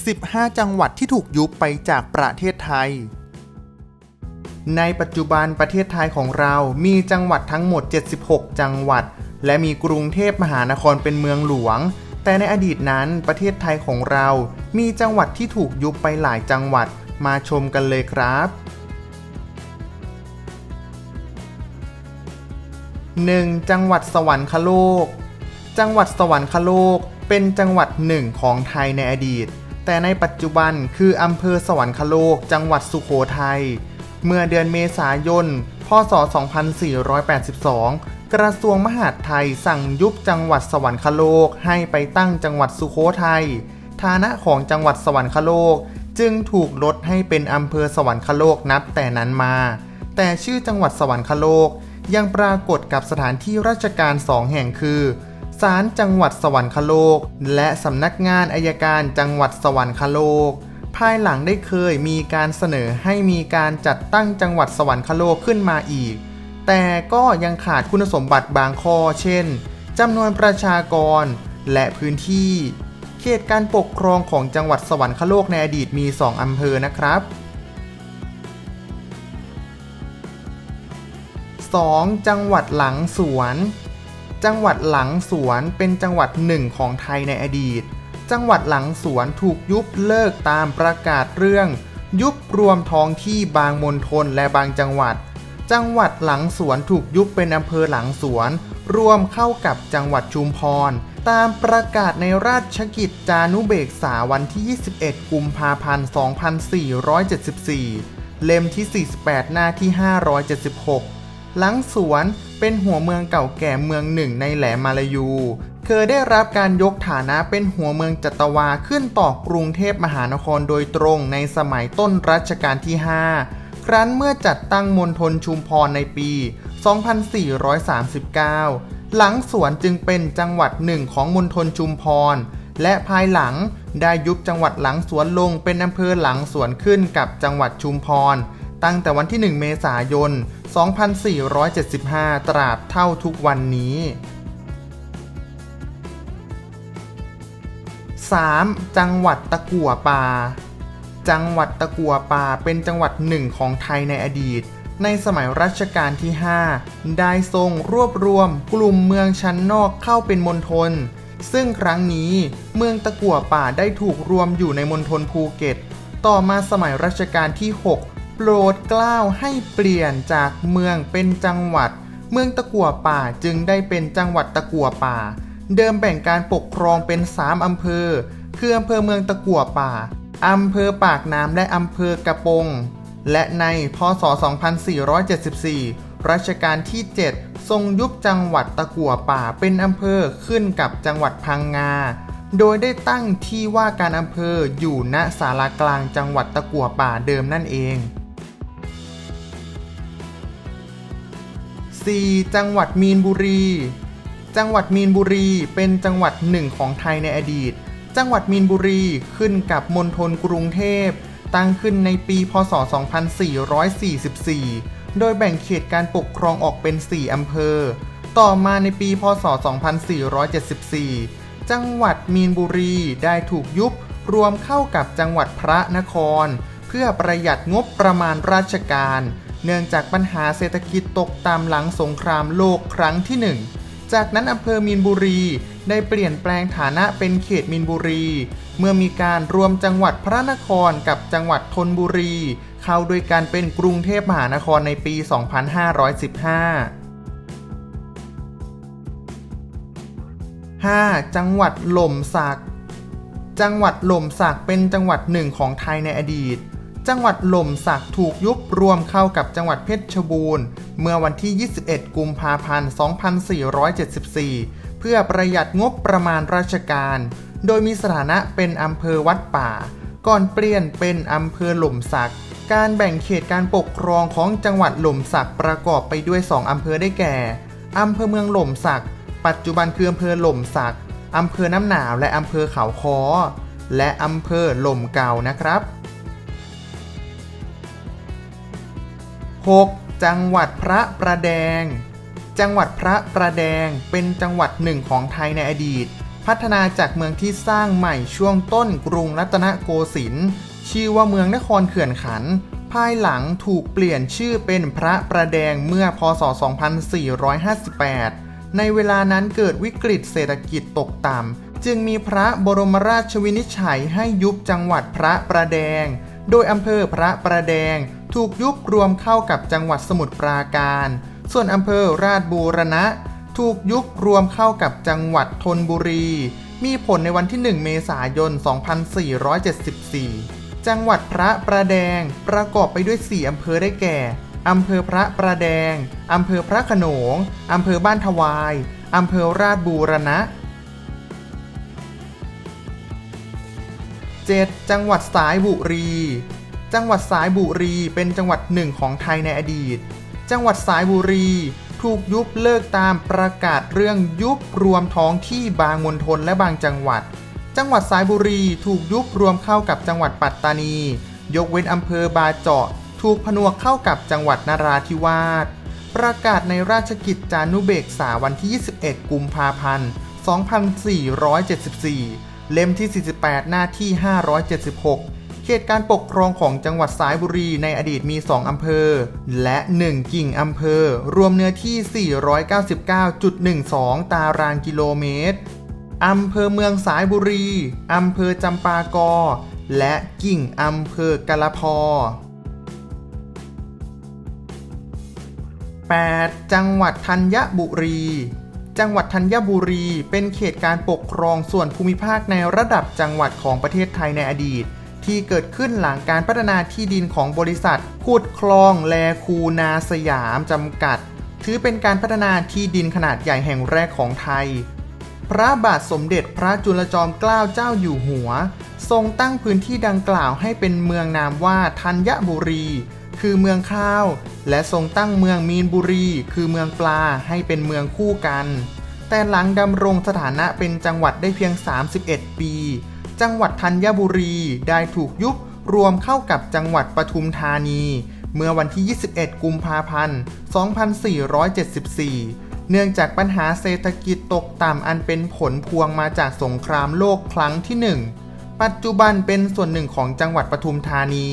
15 จังหวัดที่ถูกยุบไปจากประเทศไทย ในปัจจุบันประเทศไทยของเรามีจังหวัดทั้งหมด 76 จังหวัด และมีกรุงเทพมหานครเป็นเมืองหลวง แต่ในอดีตนั้นประเทศไทยของเรา มีจังหวัดที่ถูกยุบไปหลายจังหวัดมาชมกันเลยครับ 1. จังหวัดสวรรคโลก จังหวัดสวรรคโลกเป็นจังหวัดหนึ่งของไทยในอดีต แต่ในปัจจุบันคืออำเภอสวรรคโลก จังหวัดสุโขทัย เมื่อเดือนเมษายน พศ 2482 กระทรวงมหาดไทยสั่งยุบจังหวัดสวรรคโลกให้ไปตั้งจังหวัดสุโขทัย ฐานะของจังหวัดสวรรคโลก จึงถูกลดให้เป็นอำเภอสวรรคโลกนับแต่นั้นมา แต่ชื่อจังหวัดสวรรคโลกยังปรากฏกับสถานที่ราชการสองแห่งคือ ศาลจังหวัดสวรรคโลก และสำนักงานอายการจังหวัดสวรรคโลก ภายหลังได้เคยมีการเสนอให้มีการจัดตั้งจังหวัดสวรรคโลกขึ้นมาอีก แต่ก็ยังขาดคุณสมบัติบางข้อ เช่นจำนวนประชากร และพื้นที่ เขตการปกครองของจังหวัดสวรรคโลกในอดีตมี 2อำเภอนะครับ 2. จังหวัดหลังสวน จังหวัดหลังสวนเป็นจังหวัดหนึ่งของไทยในอดีต จังหวัดหลังสวนถูกยุบเลิกตามประกาศเรื่อง ยุบรวมท้องที่บางมณฑลและบางจังหวัด จังหวัดหลังสวนถูกยุบเป็นอำเภอหลังสวน รวมเข้ากับจังหวัดชุมพร ตามประกาศในราชกิจจานุเบกษาวันที่ 21 กุมภาพันธ์ 2474 เล่มที่ 48 หน้าที่ 576 หลังสวนเป็นหัวเมืองเก่าแก่เมืองหนึ่งในแหลมมาลายู เคยได้รับการยกฐานะเป็นหัวเมืองจัตวาขึ้นต่อกรุงเทพมหานครโดยตรงในสมัยต้นรัชกาลที่ 5 ครั้นเมื่อจัดตั้งมณฑลชุมพรในปี 2439 หลังสวนจึงเป็นจังหวัดหนึ่งของมณฑลชุมพร และภายหลังได้ยุบจังหวัดหลังสวนลงเป็นอำเภอหลังสวนขึ้นกับจังหวัดชุมพร ตั้งแต่วันที่ 1 เมษายน 2475 ตราบเท่าทุกวันนี้ 3. จังหวัดตะกั่วป่า จังหวัดตะกั่วป่าเป็นจังหวัดหนึ่งของไทยในอดีต ในสมัยรัชกาลที่ 5 ได้ทรงรวบรวมกลุ่มเมืองชั้นนอกเข้าเป็นมณฑล ซึ่งครั้งนี้เมืองตะกั่วป่าได้ถูกรวมอยู่ในมณฑลภูเก็ต ต่อมาสมัยรัชกาลที่ 6 โปรดเกล้าให้เปลี่ยนจากเมืองเป็นจังหวัด เมืองตะกั่วป่าจึงได้เป็นจังหวัดตะกั่วป่า เดิมแบ่งการปกครองเป็น 3 อำเภอ คืออำเภอเมืองตะกั่วป่า อำเภอปากน้ำและอำเภอกระปง และในพศ 2474 รัชกาลที่ 7 ทรงยุบจังหวัดตะกั่วป่าเป็นอำเภอขึ้นกับจังหวัดพังงาโดยได้ตั้งที่ว่าการอำเภออยู่ณศาลากลางจังหวัดตะกั่วป่าเดิมนั่นเอง 4. จังหวัดมีนบุรี จังหวัดมีนบุรีเป็นจังหวัดหนึ่งของไทยในอดีต จังหวัดมีนบุรีขึ้นกับมณฑลกรุงเทพ ตั้งขึ้นในปี พศ 2444 โดยแบ่งเขตการปกครองออกเป็น 4 อำเภอ ต่อมาในปี พศ 2474 จังหวัดมีนบุรีได้ถูกยุบรวมเข้ากับจังหวัดพระนคร เพื่อประหยัดงบประมาณราชการ เนื่องจากปัญหาเศรษฐกิจตกต่ำหลังสงครามโลกครั้งที่หนึ่งจากนั้นอำเภอมีนบุรีได้เปลี่ยนแปลงฐานะเป็นเขตมีนบุรี เมื่อมีการรวมจังหวัดพระนครกับจังหวัดธนบุรี เข้าด้วยกันเป็นกรุงเทพมหานครในปี 2515 5. จังหวัดหล่มสัก จังหวัดหล่มสักเป็นจังหวัดหนึ่งของไทยในอดีต จังหวัดหล่มสักถูกยุบรวมเข้ากับจังหวัดเพชรบูรณ์ เมื่อวันที่ 21 กุมภาพันธ์ 2474 เพื่อประหยัดงบประมาณราชการ โดยมีสถานะเป็นอำเภอวัดป่า ก่อนเปลี่ยนเป็นอำเภอหล่มสัก การแบ่งเขตการปกครองของจังหวัดหล่มสักประกอบไปด้วย 2 อำเภอได้แก่ อำเภอเมืองหล่มสัก ปัจจุบันคืออำเภอหล่มสัก อำเภอน้ำหนาวและอำเภอเขาคอและอำเภอหล่มเก่านะครับ 6. จังหวัดพระประแดง จังหวัดพระประแดงเป็นจังหวัดหนึ่งของไทยในอดีต พัฒนาจากเมืองที่สร้างใหม่ช่วงต้นกรุงรัตนโกสินทร์ชื่อว่าเมืองนครเขื่อนขัน ภายหลังถูกเปลี่ยนชื่อเป็นพระประแดงเมื่อพศ 2458 ในเวลานั้นเกิดวิกฤตเศรษฐกิจตกต่ำจึงมีพระบรมราชวินิจฉัยให้ยุบจังหวัดพระประแดง โดยอำเภอพระประแดง ถูกยุบรวมเข้ากับจังหวัดสมุทรปราการ ส่วนอำเภอราชบูรณะ ถูกยุบรวมเข้ากับจังหวัดธนบุรี มีผลในวันที่ 1 เมษายน 2474 จังหวัดพระประแดงประกอบไปด้วย 4 อำเภอได้แก่ อำเภอพระประแดง อำเภอพระขนง อำเภอบ้านทวาย อำเภอราชบูรณะ 7. จังหวัดสายบุรี จังหวัดสายบุรีเป็นจังหวัดหนึ่งของไทยในอดีต จังหวัดสายบุรี ถูกยุบเลิกตามประกาศเรื่องยุบรวมท้องที่บางมณฑลและบางจังหวัด จังหวัดสายบุรีถูกยุบรวมเข้ากับจังหวัดปัตตานี ยกเว้นอำเภอบาเจาะ ถูกผนวกเข้ากับจังหวัดนราธิวาส ประกาศในราชกิจจานุเบกษาวันที่ 21 กุมภาพันธ์ 2474 เล่มที่ 48 หน้าที่ 576 เขตการปกครองของจังหวัดสายบุรีในอดีตมี 2 อำเภอ และ 1 กิ่งอำเภอ รวมเนื้อที่ 499.12 ตารางกิโลเมตร อำเภอเมืองสายบุรี อำเภอจำปากอ และกิ่งอำเภอกะละพอ 8. จังหวัดธัญบุรีจังหวัดธัญบุรีเป็นเขตการปกครองส่วนภูมิภาคในระดับจังหวัดของประเทศไทยในอดีต ที่เกิดขึ้นหลังการพัฒนาที่ดินของบริษัทขุดคลองแลคูนาสยามจำกัด ถือเป็นการพัฒนาที่ดินขนาดใหญ่แห่งแรกของไทย พระบาทสมเด็จพระจุลจอมเกล้าเจ้าอยู่หัว ทรงตั้งพื้นที่ดังกล่าวให้เป็นเมืองนามว่าธัญบุรี คือเมืองข้าว และทรงตั้งเมืองมีนบุรี คือเมืองปลาให้เป็นเมืองคู่กัน แต่หลังดำรงสถานะเป็นจังหวัดได้เพียง 31 ปี จังหวัดธัญบุรีได้ถูกยุบรวมเข้ากับจังหวัดปทุมธานี เมื่อวันที่ 21 กุมภาพันธ์ 2474 เนื่องจากปัญหาเศรษฐกิจตกต่ำอันเป็นผลพวงมาจากสงครามโลกครั้งที่ 1 ปัจจุบันเป็นส่วนหนึ่งของจังหวัดปทุมธานี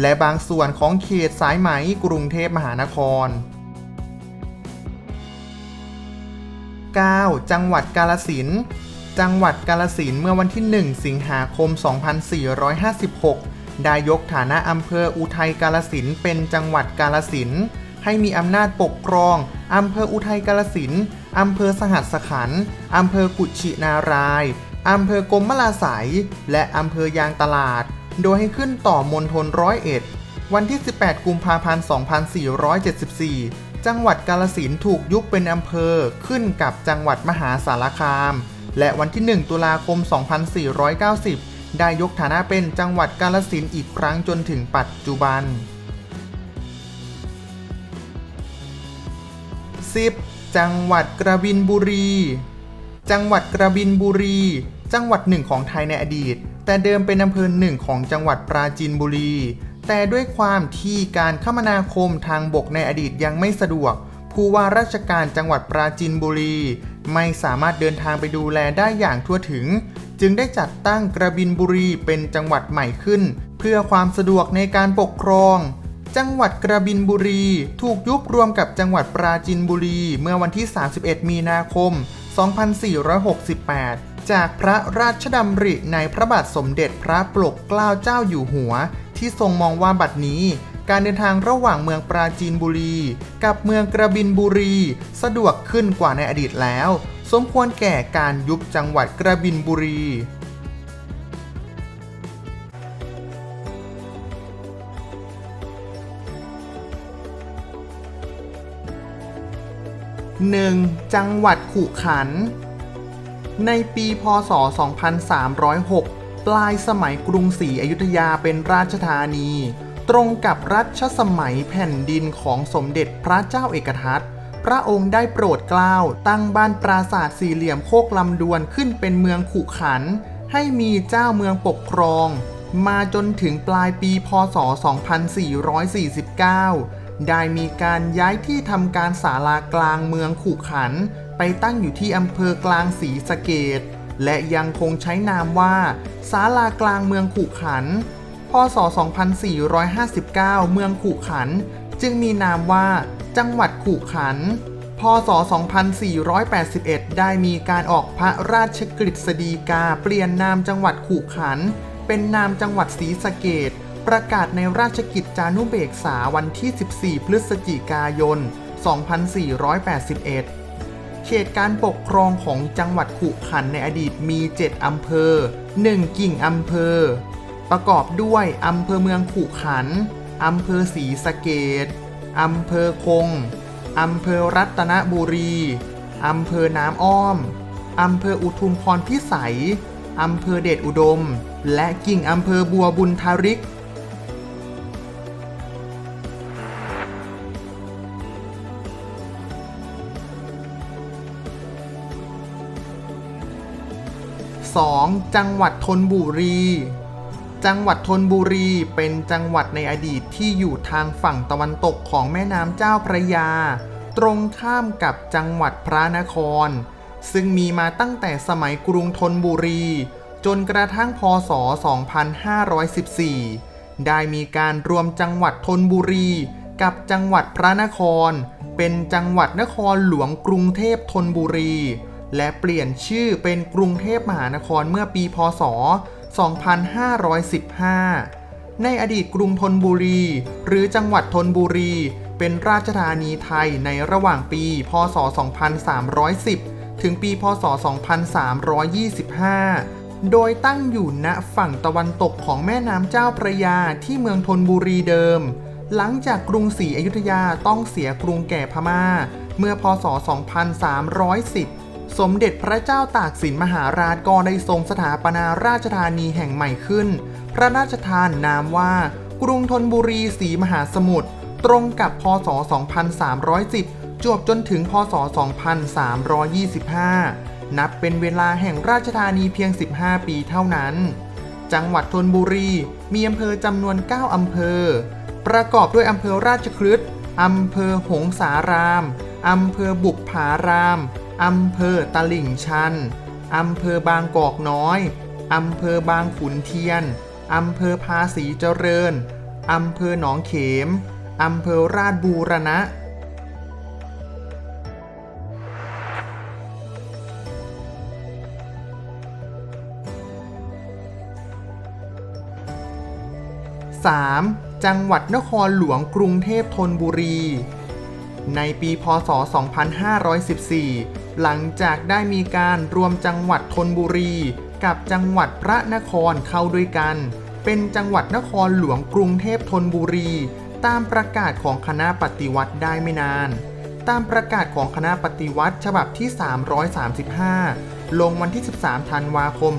และบางส่วนของเขตสายไหมกรุงเทพมหานคร 9. จังหวัดกาลสิน จังหวัดกาลสินเมื่อวันที่ 1 สิงหาคม 2456 ได้ยกฐานะอำเภออุทัยกาลสินเป็นจังหวัดกาลสินให้มีอำนาจปกครองอำเภออุทัยกาลสินอำเภอสหัสขันอำเภอกุชินารายอำเภอกรมมลาไสยและอำเภอยางตลาด โดยให้ขึ้นต่อมณฑลร้อยเอ็ดวันที่ 18 กุมภาพันธ์ 2474 จังหวัดกาลสินถูกยุบเป็นอำเภอขึ้นกับจังหวัดมหาสารคาม และวันที่ 1 ตุลาคม 2490 ได้ยกฐานะเป็นจังหวัดกาลสินอีกครั้งจนถึงปัจจุบัน 10. จังหวัดกระบินบุรี จังหวัดกระบินบุรี จังหวัดหนึ่งของไทยในอดีต แต่เดิมเป็นอำเภอหนึ่งของจังหวัดปราจีนบุรี แต่ด้วยความที่การคมนาคมทางบกในอดีตยังไม่สะดวก ผู้ว่าราชการจังหวัดปราจีนบุรี ไม่สามารถเดินทางไปดูแลได้อย่างทั่วถึง จึงได้จัดตั้งกระบินบุรีเป็นจังหวัดใหม่ขึ้น เพื่อความสะดวกในการปกครอง จังหวัดกระบินบุรี ถูกยุบรวมกับจังหวัดปราจีนบุรี เมื่อวันที่ 31 มีนาคม 2468 จากพระราชดำริในพระบาทสมเด็จพระปลกเกล้าเจ้าอยู่หัว ที่ทรงมองว่าบัดนี้ การเดินทางระหว่างเมืองปราจีนบุรี กับเมืองกระบินบุรี สะดวกขึ้นกว่าในอดีตแล้ว สมควรแก่การยุบจังหวัดกระบินบุรี 1. จังหวัดขุขัน ในปีพศ 2306 ปลายสมัยกรุงศรีอยุธยาเป็นราชธานี ตรงกับรัชสมัยแผ่นดินของสมเด็จพระเจ้าเอกทัตพระองค์ได้โปรดเกล้าตั้งบ้านปราสาทสี่เหลี่ยมโคกลำดวนขึ้นเป็นเมืองขุขัน ให้มีเจ้าเมืองปกครอง มาจนถึงปลายปีพศ 2449 ได้มีการย้ายที่ทำการศาลากลางเมืองขุขัน ไปตั้งอยู่ที่อำเภอกลางศรีสะเกดและยังคงใช้นามว่าศาลากลางเมืองขุขัน พศ 2459 เมืองขุขัน จึงมีนามว่า จังหวัดขุขัน พศ 2481 ได้มีการออกพระราชกฤษฎีกาเปลี่ยนนามจังหวัดขุขัน เป็นนามจังหวัดศรีสะเกดประกาศในราชกิจจานุเบกษาวันที่ 14 พฤศจิกายน 2481 เขตการปกครองของจังหวัดขุขันในอดีตมี 7 อำเภอ 1 กิ่งอำเภอ ประกอบด้วยอำเภอเมืองขุขันอำเภอศรีสะเกดอำเภอคงอำเภอรัตนบุรีอำเภอน้ำอ้อมอำเภออุทุมพรพิสัยอำเภอเดชอุดม และกิ่งอำเภอบัวบุญทาริก 2. จังหวัดธนบุรี จังหวัดธนบุรีเป็นจังหวัดในอดีตที่อยู่ทางฝั่งตะวันตกของแม่น้ำเจ้าพระยา ตรงข้ามกับจังหวัดพระนคร ซึ่งมีมาตั้งแต่สมัยกรุงธนบุรี จนกระทั่งพศ 2514 ได้มีการรวมจังหวัดธนบุรี กับจังหวัดพระนคร เป็นจังหวัดนครหลวงกรุงเทพธนบุรี และเปลี่ยนชื่อเป็นกรุงเทพมหานครเมื่อปีพศ 2515 ในอดีตกรุงธนบุรี หรือจังหวัดธนบุรี เป็นราชธานีไทยในระหว่างปี พศ 2310 ถึงปี พศ 2325โดยตั้งอยู่ณฝั่งตะวันตกของแม่น้ำเจ้าพระยาที่เมืองธนบุรีเดิม หลังจากกรุงศรีอยุธยาต้องเสียกรุงแก่พม่า เมื่อพศ 2310 สมเด็จพระเจ้าตากสินมหาราชก็ได้ทรงสถาปนาราชธานีแห่งใหม่ขึ้น พระราชทานนามว่า กรุงธนบุรีศรีมหาสมุทรตรงกับพศ 2310 จวบจนถึงพศ 2325 นับเป็นเวลาแห่งราชธานีเพียง 15 ปีเท่านั้น จังหวัดธนบุรีมีอำเภอจำนวน 9 อำเภอ ประกอบด้วยอำเภอราชคฤห์อำเภอหงสาราม อำเภอบุกผาราม อำเภอตลิ่งชัน อำเภอบางกอกน้อย อำเภอบางขุนเทียน อำเภอภาษีเจริญ อำเภอหนองเขม อำเภอราชบูรณะ 3. จังหวัดนครหลวงกรุงเทพธนบุรี ในปีพศ 2514 หลังจากได้มีการรวมจังหวัดธนบุรี กับจังหวัดพระนครเข้าด้วยกัน เป็นจังหวัดนครหลวงกรุงเทพธนบุรี ตามประกาศของคณะปฏิวัติได้ไม่นาน ตามประกาศของคณะปฏิวัติฉบับที่ 335 ลงวันที่ 13 ธันวาคม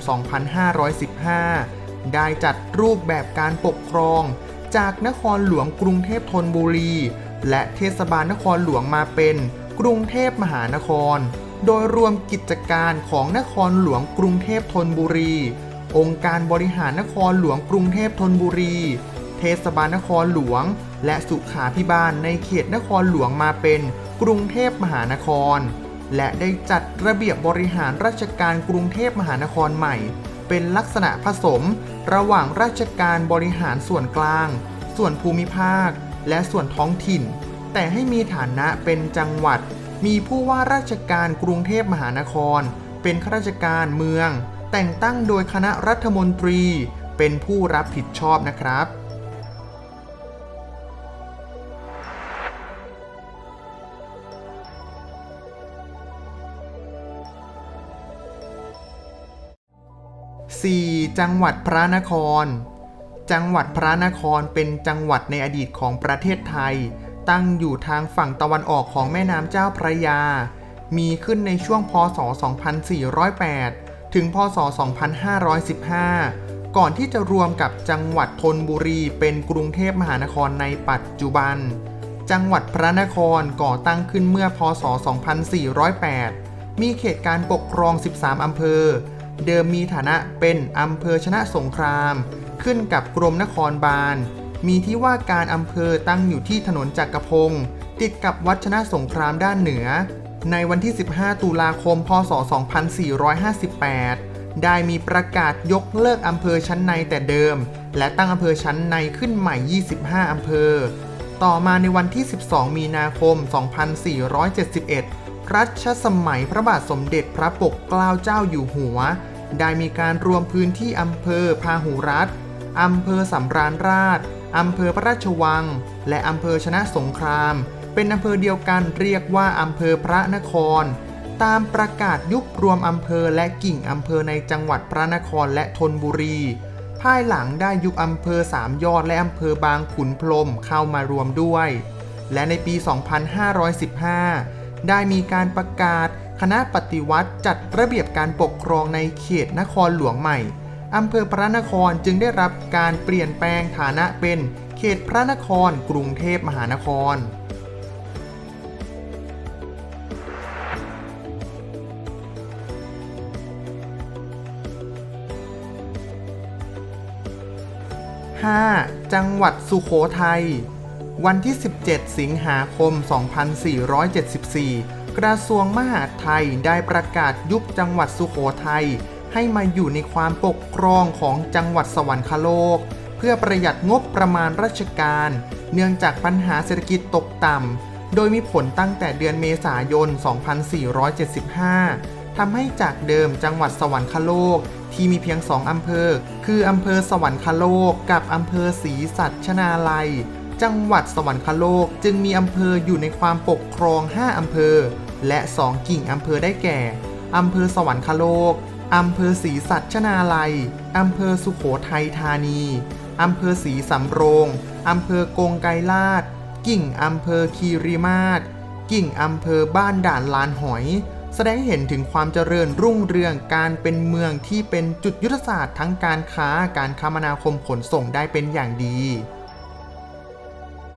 2515 ได้จัดรูปแบบการปกครอง จากนครหลวงกรุงเทพธนบุรี และเทศบาลนครหลวงมาเป็นกรุงเทพมหานคร โดยรวมกิจการของนครหลวงกรุงเทพธนบุรี องค์การบริหารนครหลวงกรุงเทพธนบุรี เทศบาลนครหลวง และสุขาพิบาลในเขตนครหลวงมาเป็นกรุงเทพมหานคร และได้จัดระเบียบบริหารราชการกรุงเทพมหานครใหม่ เป็นลักษณะผสม ระหว่างราชการบริหารส่วนกลาง ส่วนภูมิภาค และส่วนท้องถิ่น แต่ให้มีฐานะเป็นจังหวัด มีผู้ว่าราชการกรุงเทพมหานคร เป็นข้าราชการเมือง แต่งตั้งโดยคณะรัฐมนตรี เป็นผู้รับผิดชอบนะครับ 4. จังหวัดพระนคร จังหวัดพระนครเป็นจังหวัดในอดีตของประเทศไทย ตั้งอยู่ทางฝั่งตะวันออกของแม่น้ำเจ้าพระยา มีขึ้นในช่วงพศ 2408 ถึงพศ 2515 ก่อนที่จะรวมกับจังหวัดธนบุรีเป็นกรุงเทพมหานครในปัจจุบัน จังหวัดพระนครก่อตั้งขึ้นเมื่อพศ 2408 มีเขตการปกครอง 13 อำเภอ เดิมมีฐานะเป็นอำเภอชนะสงคราม ขึ้นกับกรมนครบาล มีที่ว่าการอำเภอตั้งอยู่ที่ถนนจักรพงศ์ติดกับวัดชนะสงครามด้านเหนือ ในวันที่ 15 ตุลาคม พศ 2458 ได้มีประกาศยกเลิกอำเภอชั้นในแต่เดิม และตั้งอำเภอชั้นในขึ้นใหม่ 25 อำเภอ ต่อมาในวันที่ 12 มีนาคม 2471 รัชสมัยพระบาทสมเด็จพระปกเกล้าเจ้าอยู่หัว ได้มีการรวมพื้นที่อำเภอพาหุรัฐอำเภอสำราญราชอำเภอพระราชวัง และอำเภอชนะสงคราม เป็นอำเภอเดียวกันเรียกว่าอำเภอพระนคร ตามประกาศยุบรวมอำเภอและกิ่งอำเภอในจังหวัดพระนครและธนบุรี ภายหลังได้ยุบอำเภอสามยอดและอำเภอบางขุนพรมเข้ามารวมด้วย และในปี 2515 ได้มีการประกาศ คณะปฏิวัติจัดระเบียบการปกครองในเขตนครหลวงใหม่อำเภอพระนครจึงได้รับการเปลี่ยนแปลงฐานะเป็นเขตพระนครกรุงเทพมหานคร 5. จังหวัดสุโขทัย วันที่ 17 สิงหาคม 2474 กระทรวงมหาดไทยได้ประกาศยุบจังหวัดสุโขทัยให้มาอยู่ในความปกครองของจังหวัดสวรรคโลก เพื่อประหยัดงบประมาณราชการ เนื่องจากปัญหาเศรษฐกิจตกต่ำ โดยมีผลตั้งแต่เดือนเมษายน 2475 ทำให้จากเดิมจังหวัดสวรรคโลกที่มีเพียงสองอำเภอ คืออำเภอสวรรคโลกกับอำเภอศรีสัชนาลัย จังหวัดสวรรคโลกจึงมีอำเภออยู่ในความปกครอง 5 อำเภอ และ 2 กิ่งอำเภอได้แก่ อำเภอสวรรคโลก อำเภอศรีสัชนาลัย อำเภอสุโขทัยธานี อำเภอศรีสำโรง อำเภอกงไกรลาด กิ่งอำเภอคีรีมาศกิ่งอำเภอบ้านด่านลานหอย แสดงให้เห็นถึงความเจริญรุ่งเรืองการเป็นเมืองที่เป็นจุดยุทธศาสตร์ทั้งการค้าการคมนาคมขนส่งได้เป็นอย่างดี